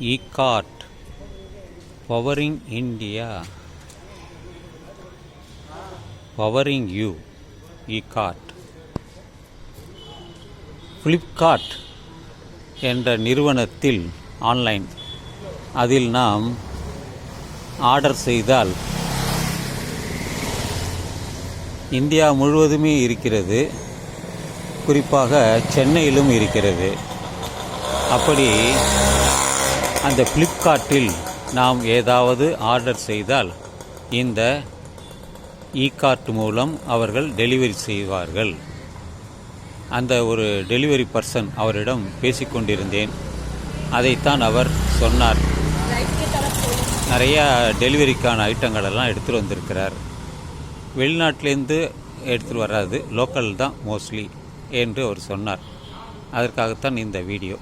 Ekart powering India powering you Ekart Flipkart என்ற நிறுவனத்தில் online அதில் நாம் ஆர்டர் செய்தால் இந்தியா முழுவதுமே இருக்கிறது. குறிப்பாக சென்னையிலும் இருக்கிறது. அப்படி அந்த ஃப்ளிப்கார்ட்டில் நாம் ஏதாவது ஆர்டர் செய்தால் இந்த இ கார்ட் மூலம் அவர்கள் டெலிவரி செய்வார்கள். அந்த ஒரு டெலிவரி பர்சன் அவரிடம் பேசிக்கொண்டிருந்தேன் அதைத்தான் அவர் சொன்னார். நிறையா டெலிவரிக்கான ஐட்டங்களெல்லாம் எடுத்துகிட்டு வந்திருக்கிறார். வெளிநாட்டிலேருந்து எடுத்துகிட்டு வராது லோக்கல் தான் மோஸ்ட்லி என்று அவர் சொன்னார். அதற்காகத்தான் இந்த வீடியோ.